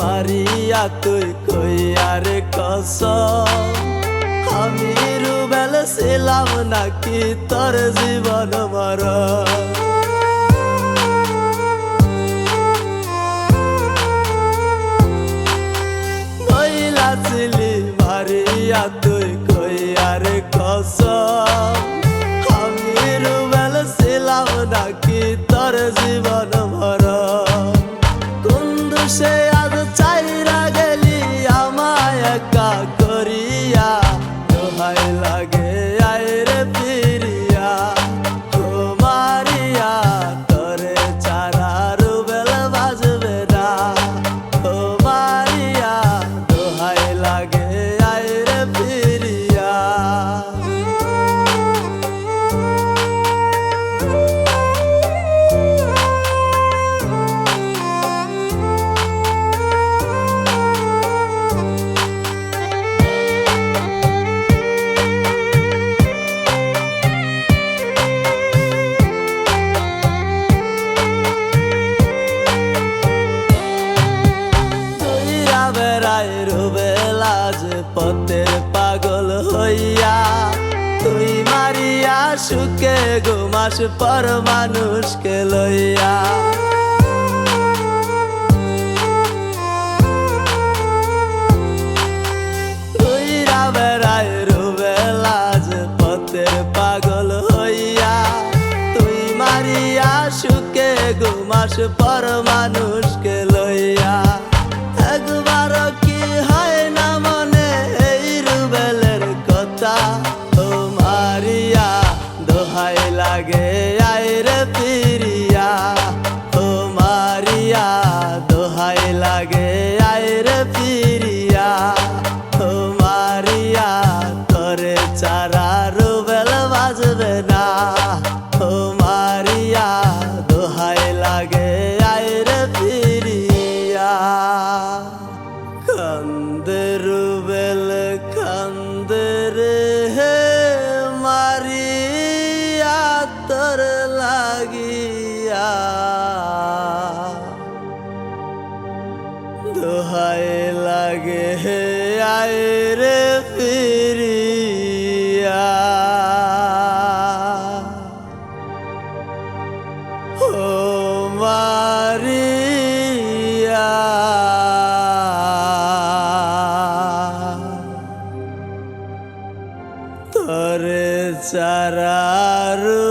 মারিয়া তুই কইয়ার কসম? আমি রুবেল ছিলাম নাকি তোর জীবন মহিলা ছিলি মারিয়া তুই কইয়ার কসম? আমি রুবেল ছিলাম নাকি তোর জীবন যে পথের পাগল হইয়া তুই মারিয়া সুখে ঘুমাস পর মানুষকে লইয়া। পাগল পর মানুষকে লাগে আইরে ফিরিয়া ও মারিয়া দোহাই লাগে আইরে ফিরিয়া ও মারিয়া তোরে চারা রুবেল বাজবে না ও মারিয়া দোহাই লাগে আইরে ফিরিয়া কান্দে রুবেল, কান্দে লাগে হে আয় রে ফিরিয়া। ও মারিয়া। তরে চারা রুবে